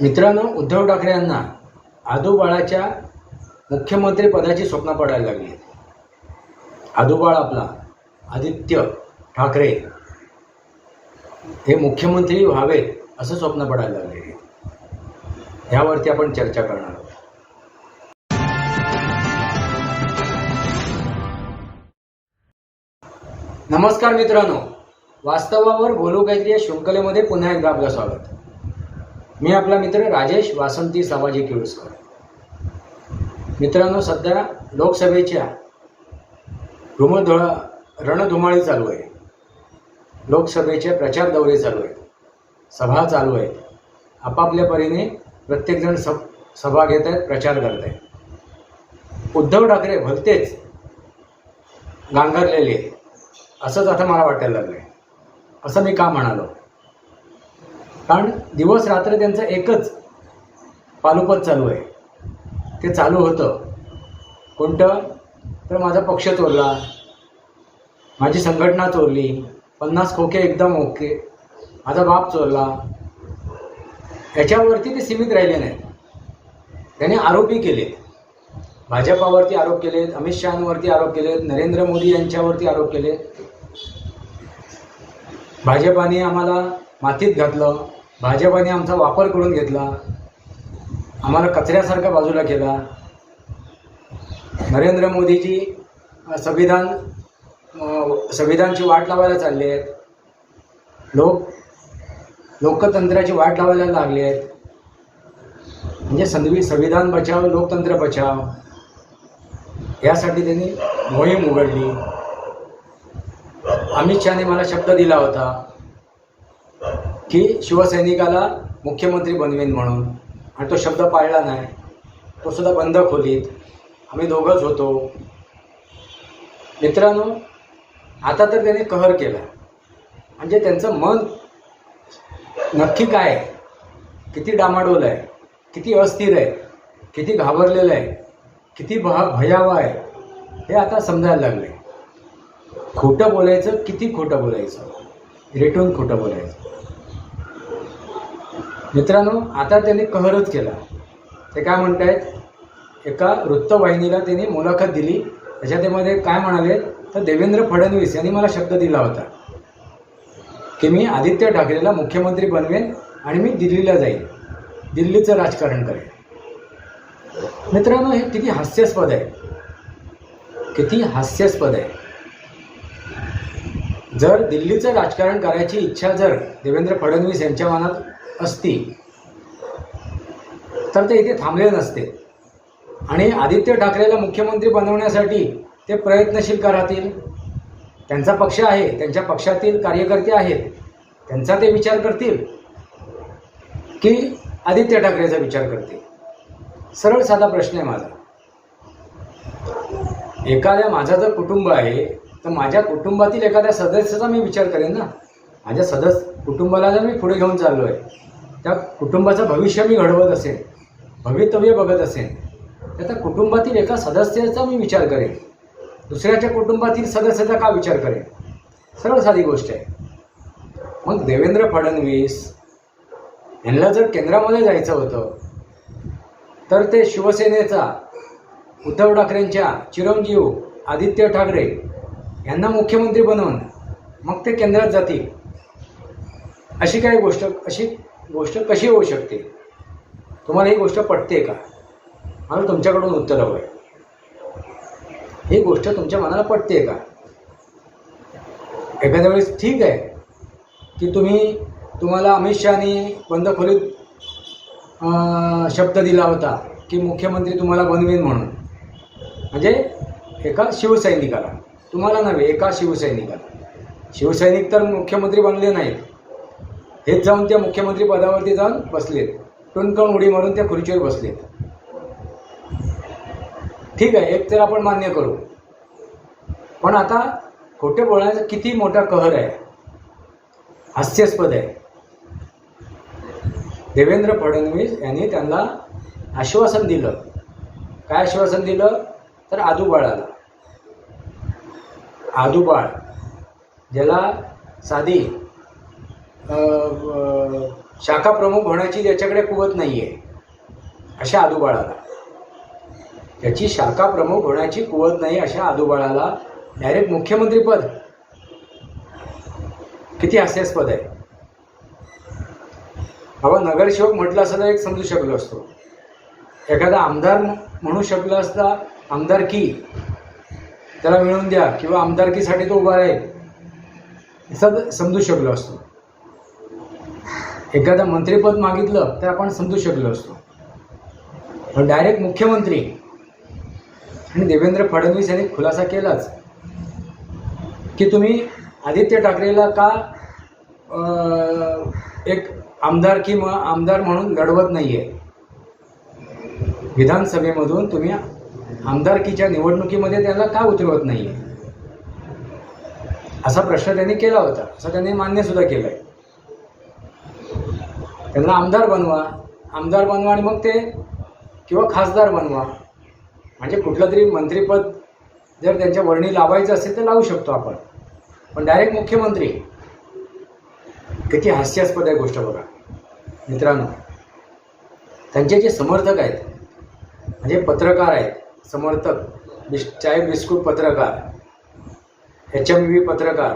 मित्रांनो उद्धव ठाकरे यांना आदूबाळाच्या मुख्यमंत्री पदाची स्वप्न पडायला लागली आदूबाळ आपला आदित्य ठाकरे हे मुख्यमंत्री व्हावेत असं स्वप्न पडायला लागले यावरती आपण चर्चा करणार आहोत. नमस्कार मित्रांनो. वास्तवावर बोलू काहीतरी या शृंखलेमध्ये पुन्हा एकदा आपलं स्वागत. मी आपला मित्र राजेश वासंती सामाजिक किळुसकर मित्रांनो सध्या लोकसभेच्या धुमधुळा रणधुमाळी चालू आहे. लोकसभेचे प्रचार दौरे चालू आहेत. सभा चालू आहेत. आपापल्या परीने प्रत्येकजण सब सभा घेत आहेत प्रचार करत आहेत. उद्धव ठाकरे भलतेच गांगरलेले असंच आता मला वाटायला लागलं आहे असं मी का म्हणालो? कारण दिवस रात्र त्यांचं एकच पालुपत चालू आहे. ते चालू होतं. कोणतं? तर माझा पक्ष चोरला. माझी संघटना चोरली. पन्नास खोके एकदम ओके. माझा बाप चोरला. याच्यावरती ते सीमित राहिले नाही. त्याने आरोपी केले. भाजपावरती आरोप केलेत अमित शहांवरती आरोप केलेत नरेंद्र मोदी यांच्यावरती आरोप केलेत. भाजपाने आम्हाला मातीत घातलं. भाजपाने आमचा वापर करून घेतला. आम्हाला कचऱ्यासारखा बाजूला केला. नरेंद्र मोदीजी संविधान संविधानची वाट लावायला चालले आहेत लोक लोकतंत्राची वाट लावायला लागले आहेत म्हणजे संवि संविधान बचाव लोकतंत्र बचाव. यासाठी त्यांनी मोहीम उघडली. अमित शहाने मला शब्द दिला होता. की शिवसैनिकाला मुख्यमंत्री बनवेन म्हणून. आणि तो शब्द पाळला नाही. तो सुद्धा बंद खोलीत. आम्ही दोघंच होतो. मित्रांनो आता तर त्याने कहर केला. म्हणजे त्यांचं मन नक्की काय? आहे किती डामाडोल आहे? किती अस्थिर आहे? किती घाबरलेलं आहे? किती भा भयावह आहे? हे आता समजायला लागले. खोटं बोलायचं किती खोटं बोलायचं? रेटून खोटं बोलायचं. मित्रांनो आता त्यांनी कहरच केला. ते काय म्हणत आहेत एका वृत्तवाहिनीला त्यांनी मुलाखत दिली. त्याच्यामध्ये काय म्हणाले? तर देवेंद्र फडणवीस यांनी मला शब्द दिला होता. की मी आदित्य ठाकरेला मुख्यमंत्री बनवेन आणि मी दिल्लीला जाईन. दिल्लीचं राजकारण करेन. मित्रांनो हे किती हास्यास्पद आहे. किती हास्यास्पद आहे. जर दिल्लीचं राजकारण करायची इच्छा जर देवेंद्र फडणवीस यांच्या मनात असती. तर ते इथे थांबले नसते. आणि आदित्य ठाकरेला मुख्यमंत्री बनवण्यासाठी ते प्रयत्नशील करातील राहतील? त्यांचा पक्ष आहे त्यांच्या पक्षातील कार्यकर्ते आहेत त्यांचा ते विचार करतील की आदित्य ठाकरेचा विचार करतील? सरळ साधा प्रश्न आहे माझा. एखाद्या माझा जर कुटुंब आहे तर माझ्या कुटुंबातील एखाद्या सदस्याचा मी विचार करेन ना. माझ्या सदस्य कुटुंबाला जर मी पुढे घेऊन चाललो आहे त्या कुटुंबाचं भविष्य मी घडवत असेन भवितव्य बघत असेन तर त्या कुटुंबातील एका सदस्याचा मी विचार करेन. दुसऱ्याच्या कुटुंबातील सदस्याचा का विचार करेन? सरळ साधी गोष्ट आहे. मग देवेंद्र फडणवीस यांना जर केंद्रामध्ये जायचं होतं तर ते शिवसेनेचा उद्धव ठाकरेंच्या चिरंजीव आदित्य ठाकरे यांना मुख्यमंत्री बनवून मग ते केंद्रात जातील. अशी काही गोष्ट अशी गोष्ट कशी होऊ शकते? तुम्हाला ही गोष्ट पटते का? म्हणून तुमच्याकडून उत्तर हवं आहे ही गोष्ट तुमच्या मनाला पटते का? एखाद्या वेळेस ठीक आहे की तुम्ही तुम्हाला अमित शहानी बंद खोलीत शब्द दिला होता की मुख्यमंत्री तुम्हाला बनवेन म्हणून. म्हणजे एका शिवसैनिकाला. तुम्हाला नव्हे एका शिवसैनिकाला. शिवसैनिक तर मुख्यमंत्री बनले नाहीत. हेच जाऊन त्या मुख्यमंत्री पदावरती जाऊन बसलेत. टुणकण उडी मारून त्या खुर्चीवर बसलेत. ठीक आहे एक तर आपण मान्य करू. पण आता खोटे बोलण्याचा किती मोठा कहर आहे. हास्यास्पद आहे. देवेंद्र फडणवीस यांनी त्यांना आश्वासन दिलं. काय आश्वासन दिलं? तर आदूबाळाला. आदूबाळ ज्याला साधी शाखा प्रमुख होण्याची त्याच्याकडे कुवत नाही आहे अशा आदुबाळाला. त्याची शाखा प्रमुख होण्याची कुवत नाही अशा आदुबाळाला डायरेक्ट मुख्यमंत्रीपद किती हास्यास्पद आहे. बाबा नगरसेवक म्हटलं असं तर एक समजू शकलो असतो. एखादा आमदार म्हणू शकला असता आमदार की? त्याला मिळवून द्या किंवा आमदारकीसाठी तो उभा राहील. असं समजू शकलो असतो. एखादा मंत्रिपद मागितलं तर आपण समजू शकलो असतो. पण डायरेक्ट मुख्यमंत्री आणि देवेंद्र फडणवीस यांनी खुलासा केलाच. की तुम्ही आदित्य ठाकरेला का एक आमदारकी म आमदार म्हणून लढवत नाही आहे विधानसभेमधून तुम्ही आमदारकीच्या निवडणुकीमध्ये त्याला का उतरवत नाही आहे असा प्रश्न त्यांनी केला होता. असं त्यांनी मान्य सुद्धा केलं आहे त्यांना आमदार बनवा. आमदार बनवा आणि मग ते किंवा खासदार बनवा. म्हणजे कुठलं तरी मंत्रिपद जर त्यांच्या वर्णी लावायचं असेल तर लावू शकतो आपण. पण डायरेक्ट मुख्यमंत्री. किती हास्यास्पद आहे गोष्ट बघा. मित्रांनो त्यांचे जे समर्थक आहेत म्हणजे पत्रकार आहेत समर्थक बिस् चाय बिस्कुट पत्रकार एच एम व्ही पत्रकार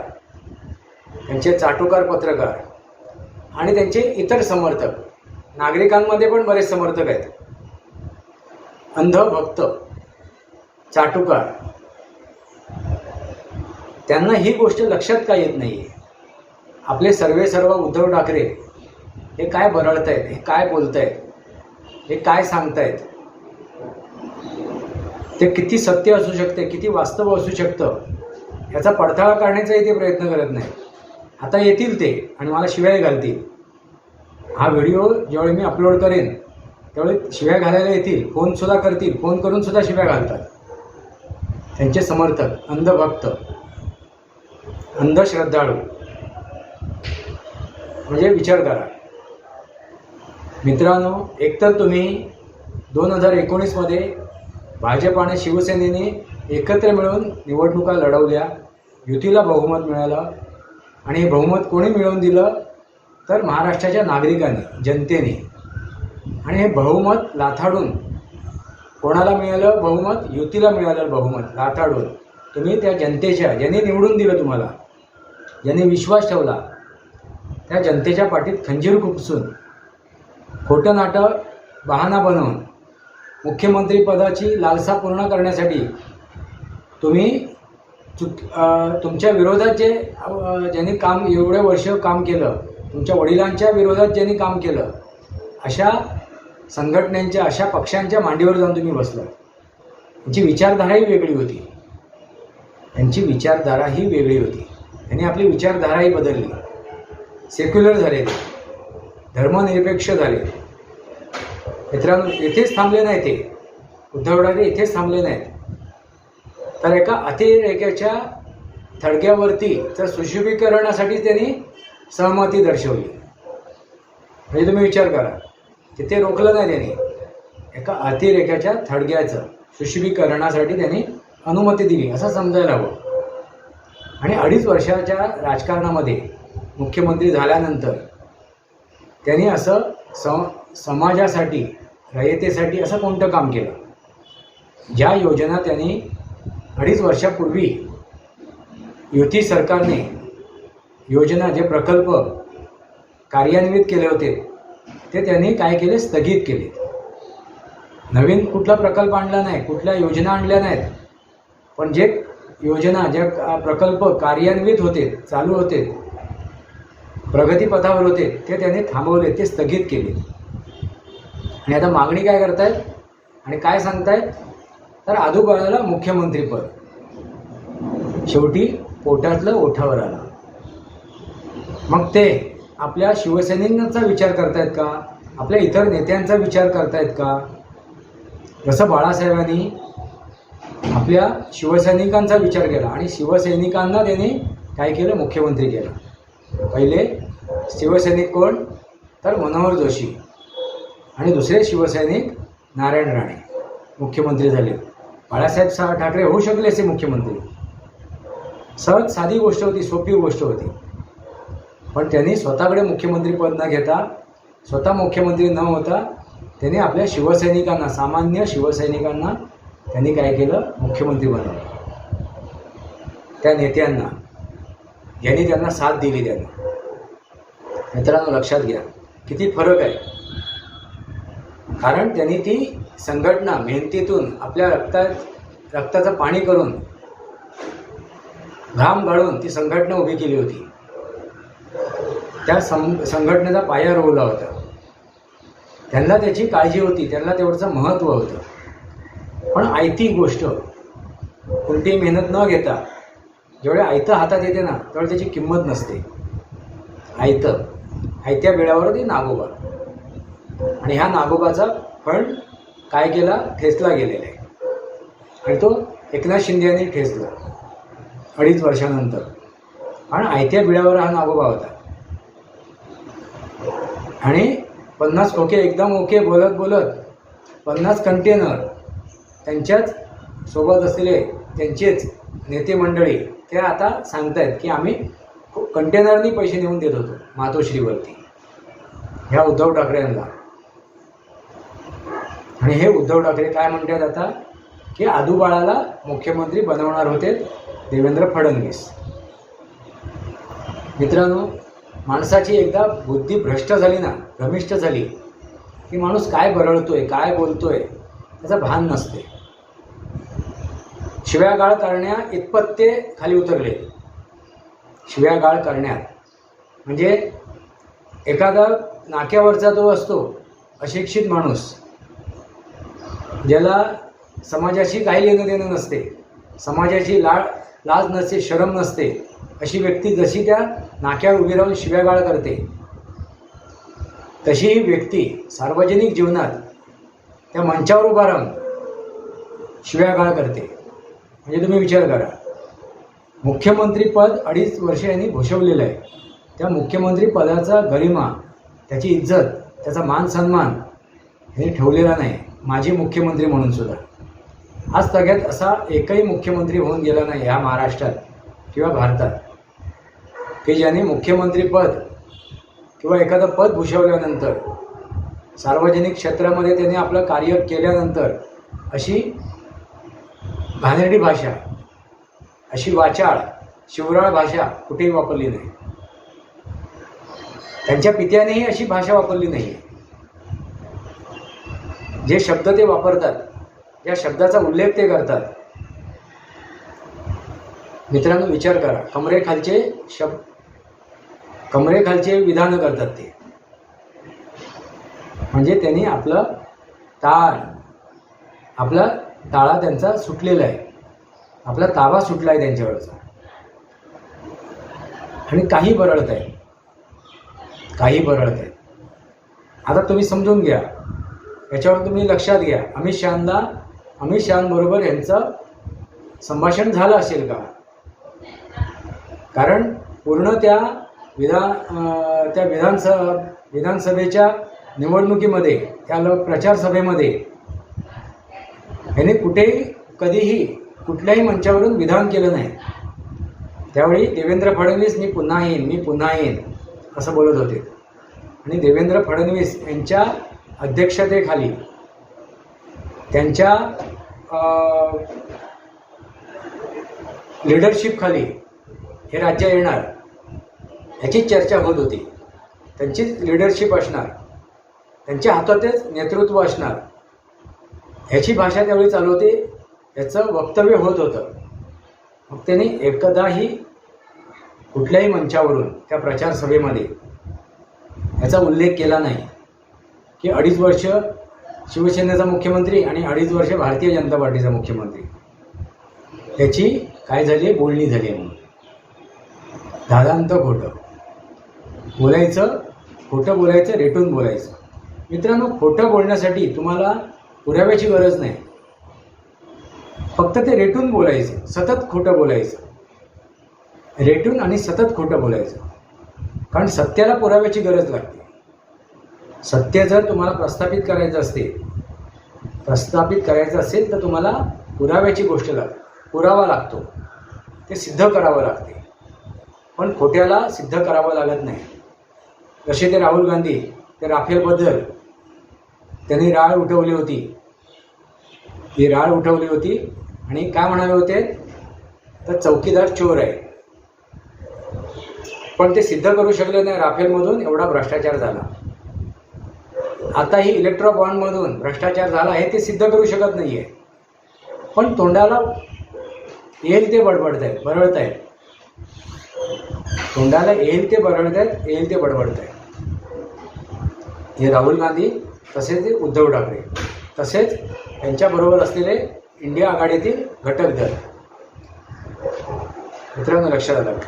त्यांचे चाटोकार पत्रकार आणि त्यांचे इतर समर्थक. नागरिकांमध्ये पण बरेच समर्थक आहेत. अंध भक्त चाटुकार. त्यांना ही गोष्ट लक्षात का येत नाही आहे आपले सर्वे सर्व उद्धव ठाकरे हे काय बरळत आहेत हे काय बोलत आहेत हे काय सांगतायत? ते किती सत्य असू शकते? किती वास्तव असू शकतं? याचा पडताळा काढण्याचाही ते प्रयत्न करत नाही आता येतील ते आणि मला शिव्या घालतील. हा व्हिडिओ ज्यावेळी मी अपलोड करेन त्यावेळी शिव्या घालायला येतील फोनसुद्धा करतील फोन करूनसुद्धा शिव्या घालतात. त्यांचे समर्थक अंधभक्त अंधश्रद्धाळू. म्हणजे विचार करा मित्रांनो एकतर तुम्ही दोन हजार एकोणीसमध्ये भाजप आणि शिवसेनेने एकत्र मिळून निवडणुका लढवल्या युतीला बहुमत मिळालं आणि हे बहुमत कोणी मिळवून दिलं? तर महाराष्ट्राच्या नागरिकांनी जनतेने. आणि हे बहुमत लाथाडून. कोणाला मिळालं बहुमत? युतीला मिळालं बहुमत लाथाडून. तुम्ही त्या जनतेच्या ज्यांनी निवडून दिलं तुम्हाला ज्यांनी विश्वास ठेवला त्या जनतेच्या पाठीत खंजीर खुपसून खोटं नाटक बहाणा बनवून मुख्यमंत्रीपदाची लालसा पूर्ण करण्यासाठी तुम्ही चुक तुमच्या विरोधात जे ज्यांनी काम एवढे वर्ष काम केलं तुमच्या वडिलांच्या विरोधात ज्यांनी काम केलं अशा संघटनांच्या अशा पक्षांच्या मांडीवर जाऊन तुम्ही बसला त्यांची विचारधाराही वेगळी होती. त्यांची विचारधाराही वेगळी होती. त्यांनी आपली विचारधाराही बदलली. सेक्युलर झाले ते. धर्मनिरपेक्ष झाले. मित्रांनो येथेच थांबले नाही ते. उद्धव ठाकरे इथेच थांबले नाहीत. तर एका अतिरेक्याच्या थडक्यावरती तर सुशोभीकरणासाठी त्यांनी सहमती दर्शवली. म्हणजे तुम्ही विचार करा तिथे रोखलं नाही त्यांनी. एका अतिरेक्याच्या थडग्याचं सुशोभीकरणासाठी त्यांनी अनुमती दिली असं समजायला हवं. आणि अडीच वर्षाच्या राजकारणामध्ये मुख्यमंत्री झाल्यानंतर त्यांनी असं सम समाजासाठी रयतेसाठी असं कोणतं काम केलं? ज्या योजना त्यांनी अडीच वर्षापूर्वी युती सरकारने योजना जे प्रकल्प कार्यान्वित केले होते ते त्यांनी काय केले? स्थगित केले. नवीन कुठला प्रकल्प आणला नाही कुठल्या योजना आणल्या नाहीत. पण जे योजना जे का- प्रकल्प कार्यान्वित होते चालू होते प्रगतीपथावर होते ते त्यांनी थांबवले ते स्थगित केले. आणि आता मागणी काय करतायत? आणि काय सांगतायत? तर आजूबाजूला मुख्यमंत्रीपद शेवटी पोटातलं ओठावर आलं. मग ते आपल्या शिवसैनिकांचा विचार करतायत का? आपल्या इतर नेत्यांचा विचार करतायत का? जसं बाळासाहेबांनी आपल्या शिवसैनिकांचा विचार केला आणि शिवसैनिकांना त्यांनी काय केलं? मुख्यमंत्री केलं. पहिले शिवसैनिक कोण? तर मनोहर जोशी आणि दुसरे शिवसैनिक नारायण राणे मुख्यमंत्री झाले. बाळासाहेब सा ठाकरे होऊ शकले असे मुख्यमंत्री. सहज साधी गोष्ट होती सोपी गोष्ट होती. पण त्यांनी स्वतःकडे मुख्यमंत्रीपद न घेता स्वतः मुख्यमंत्री न होता त्यांनी आपल्या शिवसैनिकांना सामान्य शिवसैनिकांना त्यांनी काय केलं? मुख्यमंत्री बनवलं. त्या नेत्यांना. यांनी त्यांना साथ दिली त्यांना. मित्रांनो लक्षात घ्या. किती फरक आहे. कारण त्यांनी ती संघटना मेहनतीतून आपल्या रक्ता रक्ताचं पाणी करून घाम गाळून ती संघटना उभी केली होती. त्या सं संघटनेचा पाया रोवला होता. त्यांना त्याची काळजी होती त्यांना तेवढंचं महत्त्व होतं. पण आयती गोष्ट कोणतीही मेहनत न घेता जेवढे आयतं हातात येते ना तेवढे त्याची किंमत नसते. आयतं आयत्या वेळावर ते नागोबा. आणि ह्या नागोबाचा फंड काय केला? ठेचला गेलेला आहे. आणि तो एकनाथ शिंदे यांनी ठेचला. अडीच वर्षानंतर. आणि आयत्या बिळावर हा नागोबा होता. आणि पन्नास ओके एकदम ओके बोलत बोलत पन्नास कंटेनर त्यांच्याच सोबत असलेले त्यांचेच नेते मंडळी ते आता सांगतायत की आम्ही कंटेनरनी पैसे नेऊन देत होतो मातोश्रीवरती. ह्या उद्धव ठाकरे यांना आणि हे उद्धव ठाकरे काय म्हणतात आता? की आदूबाळाला मुख्यमंत्री बनवणार होते देवेंद्र फडणवीस. मित्रांनो माणसाची एकदा बुद्धी भ्रष्ट झाली ना भ्रमिष्ट झाली की माणूस काय बरळतोय काय बोलतोय त्याचं भान नसते. शिव्यागाळ करण्या इतपत ते खाली उतरले. शिव्यागाळ करण्यात. म्हणजे एखादा नाक्यावरचा तो असतो अशिक्षित माणूस ज्याला समाजाशी काही लेणं देणं नसते समाजाची लाळ लाज नसते शरम नसते अशी व्यक्ती जशी त्या नाक्यावर उभी राहून शिव्यागाळ करते तशी ही व्यक्ती सार्वजनिक जीवनात त्या मंचावर उभा राहून शिव्यागाळ करते. म्हणजे तुम्ही विचार करा मुख्यमंत्रीपद अडीच वर्ष यांनी भूषवलेलं आहे. त्या मुख्यमंत्री पदाचा गरिमा त्याची इज्जत त्याचा मान सन्मान हे ठेवलेला नाही. माजी मुख्यमंत्री म्हणून सुद्धा. आज सगळ्यात असा एकही मुख्यमंत्री होऊन गेला नाही ह्या महाराष्ट्रात किंवा भारतात. की ज्याने मुख्यमंत्रीपद किंवा एखादं पद भूषवल्यानंतर सार्वजनिक क्षेत्रामध्ये त्याने आपलं कार्य केल्यानंतर अशी घाणेरडी भाषा अशी वाचाळ शिवराळ भाषा कुठेही वापरली नाही. त्यांच्या पित्यानेही अशी भाषा वापरली नाही जे शब्द ते वापरतात या शब्दाचा उल्लेख ते करतात. मित्रांनो विचार करा. कमरेखालचे शब्द कमरेखालचे विधानं करतात ते. म्हणजे त्यांनी आपलं ताळ आपला ताळा त्यांचा सुटलेला आहे. आपला ताबा सुटला आहे त्यांच्यावरचा. आणि काही बरळत आहे. काही बरळत आहे. आता तुम्ही समजून घ्या. याच्यावर तुम्ही लक्षात घ्या. अमित शहांना अमित शहांबरोबर यांचं संभाषण झालं असेल का? कारण पूर्ण त्या विधान त्या विधानसभा विधानसभेच्या निवडणुकीमध्ये त्या लो- प्रचार सभेमध्ये यांनी कुठेही कधीही कुठल्याही मंचावरून विधान केलं नाही. त्यावेळी देवेंद्र फडणवीस मी पुन्हा येईन मी पुन्हा येईन असं बोलत होते. आणि देवेंद्र फडणवीस यांच्या अध्यक्षतेखाली त्यांच्या लिडरशिपखाली हे राज्य येणार ह्याची चर्चा होत होती. त्यांचीच लिडरशिप असणार त्यांच्या हातातच नेतृत्व असणार ह्याची भाषा त्यावेळी चालू होती याचं वक्तव्य होत होतं. मग त्यांनी एकदाही कुठल्याही मंचावरून त्या प्रचार सभेमध्ये याचा उल्लेख केला नाही. की अडीच वर्ष शिवसेनेचा मुख्यमंत्री आणि अडीच वर्ष भारतीय जनता पार्टीचा मुख्यमंत्री. याची काय झाली? बोलणी झाली आहे म्हणून. दादांत खोटं. बोलायचं खोटं बोलायचं रेटून बोलायचं. मित्रांनो खोटं बोलण्यासाठी तुम्हाला पुराव्याची गरज नाही. फक्त ते रेटून बोलायचं सतत खोटं बोलायचं. रेटून आणि सतत खोटं बोलायचं. कारण सत्याला पुराव्याची गरज लागते. सत्य जर तुम्हाला प्रस्थापित करायचं असते प्रस्थापित करायचं असेल तर तुम्हाला पुराव्याची गोष्ट लागते पुरावा लागतो. ते सिद्ध करावं लागते. पण खोट्याला सिद्ध करावं लागत नाही. जसे ते राहुल गांधी ते राफेलबद्दल त्यांनी राळ उठवली होती. ती राळ उठवली होती आणि काय म्हणाले होते? तर चौकीदार चोर आहे. पण ते सिद्ध करू शकले नाही. राफेलमधून एवढा भ्रष्टाचार झाला. आता ही इलेक्ट्रो बॉन्डमधून भ्रष्टाचार झाला हे ते सिद्ध करू शकत नाही आहे पण तोंडाला येईल ते बडबडत आहेत बरळत आहेत तोंडाला येईल ते बरळत आहेत येईल ते बडबडत आहेत हे राहुल गांधी तसेच उद्धव ठाकरे तसेच त्यांच्याबरोबर असलेले इंडिया आघाडीतील घटक दल. मित्रांनो लक्षात आलं.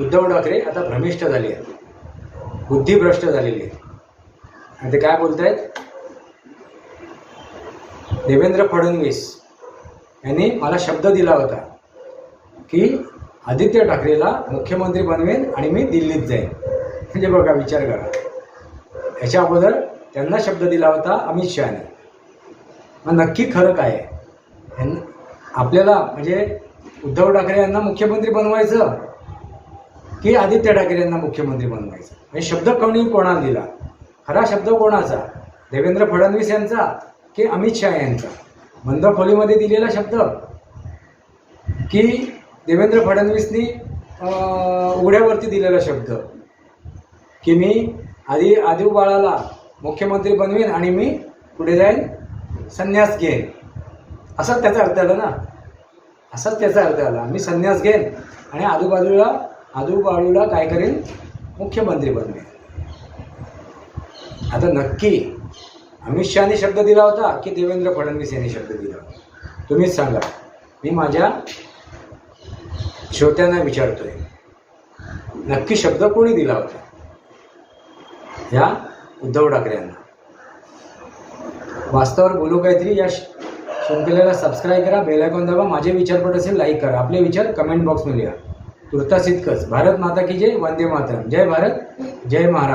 उद्धव ठाकरे आता भ्रमिष्ठ झाले आहेत. बुद्धिभ्रष्ट झालेली आहे आणि ते काय बोलत आहेत देवेंद्र फडणवीस यांनी मला शब्द दिला होता की आदित्य ठाकरेला मुख्यमंत्री बनवेन आणि मी दिल्लीत जाईन. म्हणजे बघा विचार करा. याच्या अगोदर त्यांना शब्द दिला होता अमित शहाने. मग नक्की खरं काय आहे? आपल्याला म्हणजे उद्धव ठाकरे यांना मुख्यमंत्री बनवायचं की आदित्य ठाकरे यांना मुख्यमंत्री बनवायचं? म्हणजे शब्द कोणी कोणाला दिला? खरा शब्द कोणाचा? देवेंद्र फडणवीस यांचा की अमित शहा यांचा? बंद खोलीमध्ये दिलेला शब्द? की देवेंद्र फडणवीसनी उघड्यावरती दिलेला शब्द? की मी आधी आदिव बाळाला मुख्यमंत्री बनवेन आणि मी पुढे जाईन संन्यास घेईन? असाच त्याचा अर्थ आला ना? असाच त्याचा अर्थ आला. मी संन्यास घेईन आणि आजूबाजूला आजूबाजूला काय करेन? मुख्यमंत्री बनवेन. आता नक्की अमित शहाने शब्द दिला होता की देवेंद्र फडणवीस यांनी शब्द दिला होता? तुम्हीच सांगा. मी माझ्या श्रोत्यांना विचारतोय. नक्की शब्द कोणी दिला होता? ह्या उद्धव ठाकरे यांना. वास्तवावर बोलू काहीतरी? या श- शृंखलेला सबस्क्राईब करा बेल आयकॉन दाबा. माझे विचारपट असेल लाईक करा. आपले विचार कमेंट बॉक्समध्ये लिहा. तुर्तास इतकंच भारत माता की जय वंदे मातरम. जय भारत जय महाराष्ट्र.